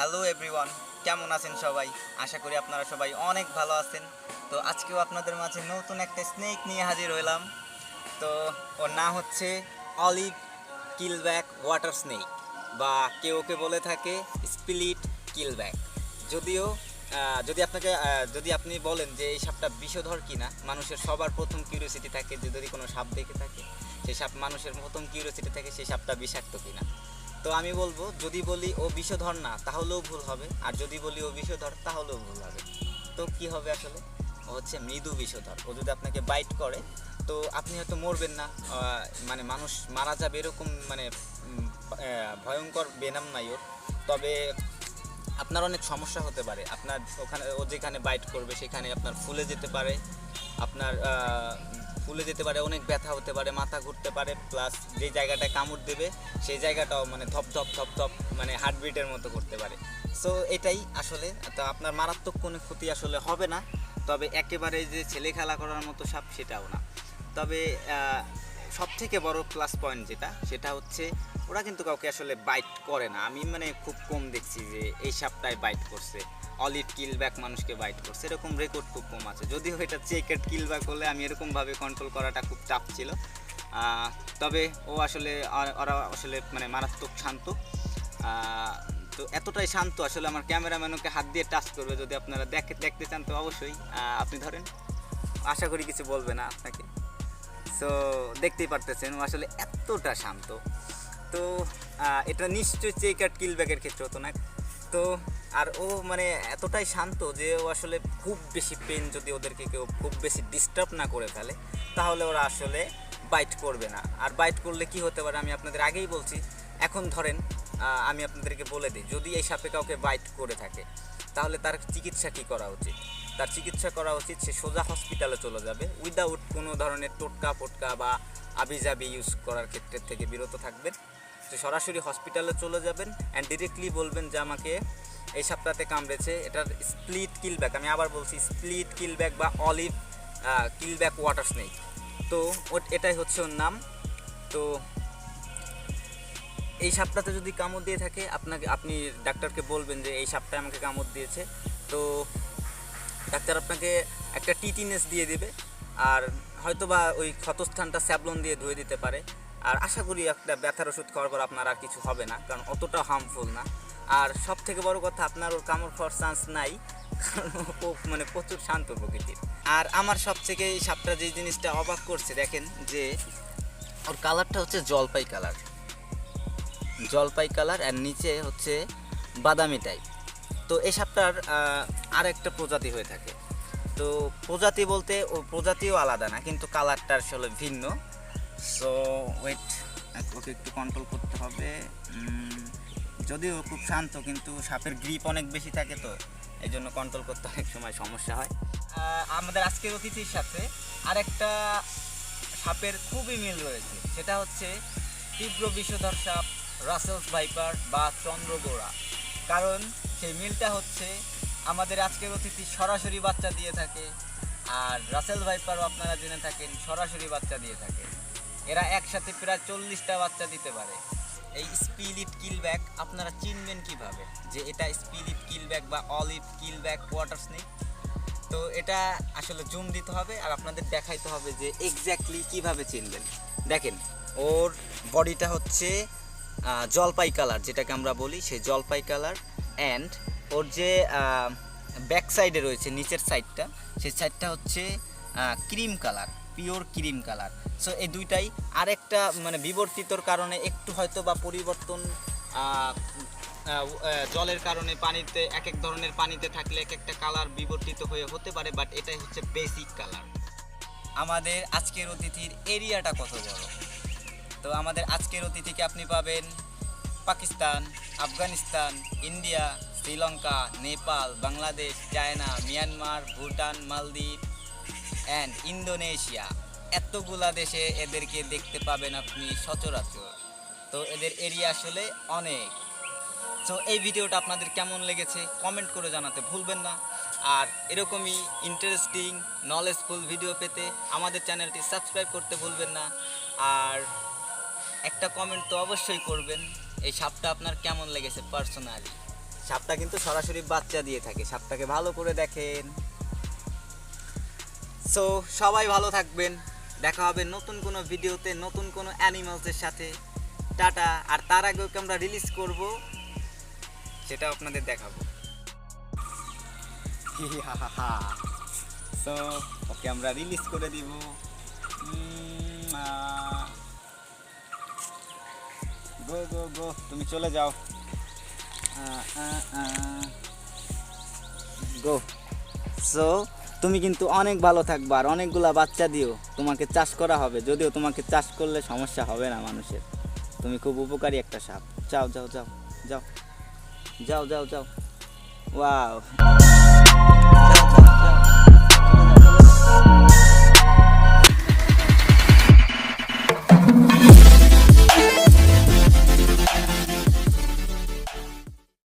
Hello everyone, কেমন আছেন সবাই? আশা করি আপনারা সবাই অনেক ভালো আছেন। তো আজকেও আপনাদের মাঝে নতুন একটা স্নেক নিয়ে হাজির হলাম। তো ওর নাম হচ্ছে অলিভ কিলব্যাক ওয়াটার স্নেক বা কেউ ওকে বলে থাকে স্পিলিট কিলব্যাক যদিও যদি আপনাকে যদি আপনি বলেন যে এই সাপটা বিষধর কিনা, মানুষের সবার প্রথম কিউরিয়াসিটি থাকে যে যদি কোনো সাপ দেখে থাকে সেই সাপ মানুষের প্রথম কিউরিয়াসিটি থাকে সেই সাপটা বিষাক্ত কিনা। তো আমি বলব, যদি বলি ও বিষধর না, তাহলেও ভুল হবে। আর যদি বলি ও বিষধর, তাহলেও ভুল হবে। তো কি হবে আসলে? ও হচ্ছে মৃদু বিষধর। ও যদি আপনাকে বাইট করে, তো আপনি হয়তো মরবেন না। মানে মানুষ মারা যাবে এরকম মানে ভয়ঙ্কর বেনাম নাই ওর। তবে আপনার অনেক সমস্যা হতে পারে। আপনার ওখানে, ও যেখানে বাইট করবে, সেখানে আপনার ফুলে যেতে পারে। আপনার ফুলে যেতে পারে, অনেক ব্যথা হতে পারে, মাথা ঘুরতে পারে প্লাস যে জায়গাটায় কামড় দেবে, সেই জায়গাটাও মানে ধপ ধপ ধপ ধপ মানে হার্টবিটের মতো করতে পারে। সো এটাই আসলে। তো আপনার মারাত্মক কোনো ক্ষতি আসলে হবে না, তবে একেবারে যে ছেলে খেলা করার মতো সাপ সেটাও না। তবে সব থেকে বড় প্লাস পয়েন্ট যেটা, সেটা হচ্ছে ওরা কিন্তু কাউকে আসলে বাইট করে না। আমি মানে খুব কম দেখছি যে এই সাপটায় বাইট করছে। অলিভ কিল ব্যাক মানুষকে বাইট করছে। এরকম রেকর্ড খুব কম আছে। যদিও এটা চেকেট কিল ব্যাক হলে আমি এরকমভাবে কন্ট্রোল করাটা খুব টাফ ছিল। তবে ও আসলে ওরা আসলে মানে মারাত্মক শান্ত। তো এতটাই শান্ত আসলে আমার ক্যামেরাম্যান ওকে হাত দিয়ে টাচ করবে যদি আপনারা দেখে, দেখতে চান তো অবশ্যই। আপনি ধরেন, আশা করি কিছু বলবে না আপনাকে। সো দেখতেই পারতেছেন ও আসলে এতটা শান্ত। তো এটা নিশ্চয়ই চেক কিলব্যাকের ক্ষেত্রে হতো না। তো আর ও মানে এতটাই শান্ত যে ও আসলে খুব বেশি পেন যদি ওদেরকে কেউ খুব বেশি ডিস্টার্ব না করে ফেলে, তাহলে ওরা আসলে বাইট করবে না। আর বাইট করলে কি হতে পারে আমি আপনাদের আগেই বলছি। এখন ধরেন আমি আপনাদেরকে বলে দিই, যদি এই সাপে কাউকে বাইট করে থাকে, তাহলে তার চিকিৎসা কী করা উচিত? তার চিকিৎসা করা উচিত, সে সোজা হসপিটালে চলে যাবে উইদাউট কোনো ধরনের টোটকা ফোটকা বা আবিজাবি ইউজ করার ক্ষেত্রে থেকে বিরত থাকবেন। সরাসরি হসপিটালে চলে যাবেন অ্যান্ড ডিরেক্টলি বলবেন যে আমাকে এই সপ্তাহতে কামড়েছে। এটার স্প্লিট কিলব্যাক আমি আবার বলছি স্প্লিট কিলব্যাক বা অলিভ কিলব্যাক ওয়াটার স্নেক তো এটাই হচ্ছে ওর নাম। তো এই সাপটাতে যদি কামড় দিয়ে থাকে, আপনাকে, আপনি ডাক্তারকে বলবেন যে এই সাপটা আমাকে কামড় দিয়েছে। তো ডাক্তার আপনাকে একটা টিটিনেস দিয়ে দেবে, আর হয়তো বা ওই ক্ষতস্থানটা স্যাবলন দিয়ে ধুয়ে দিতে পারে। আর আশা করি একটা ব্যথার ওষুধ খাওয়ার পর আপনার আর কিছু হবে না, কারণ অতটা হার্মফুল না। আর সব থেকে বড় কথা, আপনার ওর কামড় খাওয়ার চান্স নাই, কারণ ও মানে প্রচুর শান্ত প্রকৃতির। আর আমার সব থেকে এই সাপটা যে জিনিসটা অবাক করছে, দেখেন যে ওর কালারটা হচ্ছে জলপাই কালার জলপাই কালার আর নিচে হচ্ছে বাদামি টাইপ তো এই সাপটার আর একটা প্রজাতি হয়ে থাকে। তো প্রজাতি বলতে ও প্রজাতিও আলাদা না, কিন্তু কালারটা আসলে ভিন্ন। সো ওয়েট ওকে একটু কন্ট্রোল করতে হবে। যদিও খুব শান্ত, কিন্তু সাপের গ্রিপ অনেক বেশি থাকে তো এই জন্য কন্ট্রোল করতে অনেক সময় সমস্যা হয়। আমাদের আজকের অতিথির সাথে আরেকটা সাপের খুবই মিল রয়েছে, সেটা হচ্ছে তীব্র বিষধর সাপ রাসেলস ভাইপার বা চন্দ্রগোড়া। কারণ সেই মিলটা হচ্ছে আমাদের আজকের অতিথি সরাসরি বাচ্চা দিয়ে থাকে, আর রাসেল ভাইপারও আপনারা জেনে থাকেন সরাসরি বাচ্চা দিয়ে থাকে। এরা একসাথে প্রায় চল্লিশটা বাচ্চা দিতে পারে। এই স্পিরিট কিলব্যাক আপনারা চিনবেন কীভাবে? যে এটা স্পিরিট কিলব্যাক বা অলিভ কিলব্যাক ওয়াটার স্নেক তো এটা আসলে জুম দিতে হবে আর আপনাদের দেখাইতে হবে যে এক্স্যাক্টলি কীভাবে চিনবেন। দেখেন, ওর বডিটা হচ্ছে জলপাই কালার, যেটাকে আমরা বলি, সেই জলপাই কালার। অ্যান্ড ওর যে ব্যাক সাইডে রয়েছে, নিচের সাইডটা সেই সাইডটা হচ্ছে cream colour pure cream colour so এই দুইটাই আরেকটা মানে বিবর্তিতর কারণে একটু হয়তো বা পরিবর্তন জলের কারণে পানিতে এক এক ধরনের পানিতে থাকলে এক একটা কালার বিবর্তিত হয়ে হতে পারে বাট এটাই হচ্ছে বেসিক কালার আমাদের আজকের অতিথির এরিয়াটা কত বড়? তো আমাদের আজকের অতিথিকে আপনি পাবেন Pakistan, Afghanistan, India, Sri Lanka, Nepal, Bangladesh, China, Myanmar, Bhutan, মালদ্বীপ অ্যান্ড ইন্দোনেশিয়া এতগুলা দেশে এদেরকে দেখতে পাবেন আপনি সচরাচর। তো এদের এরিয়া আসলে অনেক। তো এই ভিডিওটা আপনাদের কেমন লেগেছে কমেন্ট করে জানাতে ভুলবেন না। আর এরকমই ইন্টারেস্টিং নলেজফুল ভিডিও পেতে আমাদের চ্যানেলটি সাবস্ক্রাইব করতে ভুলবেন না। আর একটা কমেন্ট তো অবশ্যই করবেন, এই সাপটা আপনার কেমন লেগেছে পার্সোনালি সাপটা কিন্তু সরাসরি বাচ্চা দিয়ে থাকে, সাপটাকে ভালো করে দেখেন। সো সবাই ভালো থাকবেন। দেখা হবে নতুন কোনো ভিডিওতে, নতুন কোনো অ্যানিমালসের সাথে। টাটা। আর তার আগে ওকে আমরা রিলিজ করব? সেটা আপনাদের দেখাবো। সো ওকে আমরা রিলিজ করে দিব। গো গো গো, তুমি চলে যাও। গো। সো তুমি কিন্তু অনেক ভালো থাকবা আর অনেকগুলা বাচ্চা দিও। তোমাকে চাষ করা হবে। যদিও তোমাকে চাষ করলে সমস্যা হবে না মানুষের। তুমি খুব উপকারী একটা সাপ। যাও যাও যাও যাও। যাও যাও যাও। ওয়াও।